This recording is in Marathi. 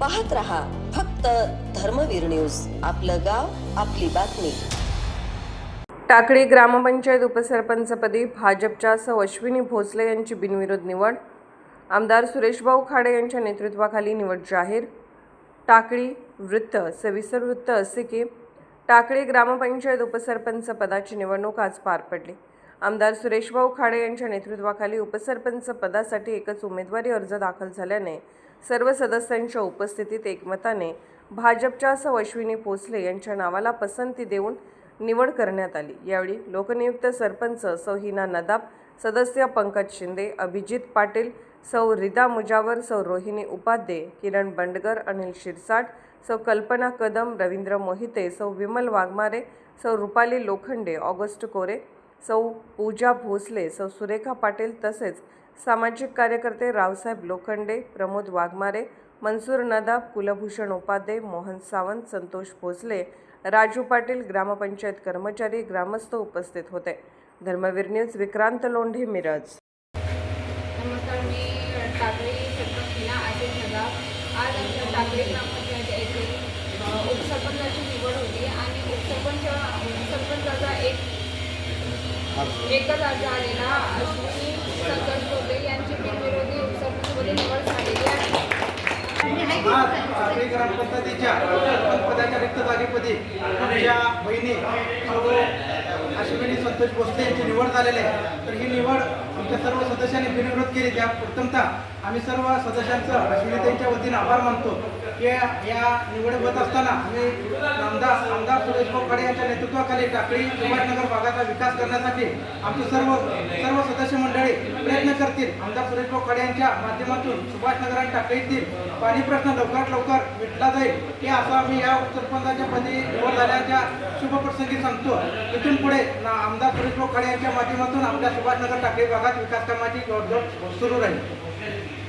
पाहत रहा फक्त धर्मवीर न्यूज. आपलं गाव आपली बातमी. टाकळी ग्रामपंचायत उपसरपंचपदी भाजपच्या सौ अश्विनी भोसले यांची बिनविरोध निवड. आमदार सुरेशभाऊ खाडे यांच्या नेतृत्वाखाली निवड जाहीर. टाकळी वृत्त सविस्तर वृत्त असे की टाकळी ग्रामपंचायत उपसरपंच पदाची निवडणूक आज पार पडली. आमदार सुरेशभाऊ खाडे यांच्या नेतृत्वाखाली उपसरपंच पदासाठी एकच उमेदवारी अर्ज दाखल झाल्याने सर्व सदस्यांच्या उपस्थितीत एकमताने भाजपच्या सौ अश्विनी भोसले यांच्या नावाला पसंती देऊन निवड करण्यात आली. यावेळी लोकनियुक्त सरपंच सौ हिना नदाब सदस्य पंकज शिंदे अभिजित पाटील सौ रिदा मुजावर सौ रोहिणी उपाध्ये किरण बंडगर अनिल शिरसाट सौ कल्पना कदम रवींद्र मोहिते सौ विमल वाघमारे सौ रुपाली लोखंडे ऑगस्ट कोरे सौ पूजा भोसले सौ सुरेखा पाटील तसेच सामाजिक कार्यकर्ते रावसाहेब लोखंडे प्रमोद वाघमारे मनसूर नदाब कुलभूषण उपाध्ये मोहन सावंत संतोष भोसले राजू पाटील ग्रामपंचायत कर्मचारी ग्रामस्थ उपस्थित होते. धर्मवीर न्यूज विक्रांत लोंढे मिरज. नमस्कार मी टाकळी सरपंच आशिष नदाब. आज आमच्या टाकळी ग्रामपंचायत येथे उपसरपंचाची निवड होती आणि उपसरपंच सरपंचाचा एक एकच अर्ज आलेला अश्विनी संतोष बोबडे यांची बिनविरोधी उपसरपंचपदी निवड झालेली आहे आज टाकळी ग्रामपंचायतीच्या सरपंच पदाच्या रिक्त जागेपदी आमच्या बहिणी सर्व अश्विनी संतोष भोसले यांची निवड झालेली आहे. तर ही निवड आमच्या सर्व सदस्यांनी बिनविरोध केली त्या प्रथमतः आम्ही सर्व सदस्यांचं अश्विनेत्यांच्या वतीनं आभार मानतो. की या निवड होत असताना आम्ही आमदार आमदार सुरेश खाडे यांच्या नेतृत्वाखाली टाकळी सुभाषनगर भागाचा विकास करण्यासाठी आमचे सर्व सर्व सदस्य मंडळी प्रयत्न करतील. आमदार सुरेश खाडे यांच्या माध्यमातून सुभाषनगर आणि टाकळीतील पाणी प्रश्न लवकरात लवकर मिटला जाईल. हे असं आम्ही या सरपंचाच्या पदी निवड झाल्याच्या शुभप्रसंगी सांगतो. इथून पुढे आमदार सुरेश खाडे यांच्या माध्यमातून आपल्या सुभाषनगर टाकळी भागात વિકાસ કમિટી દોઢ દોઢ વસ્તુનું રહ્યું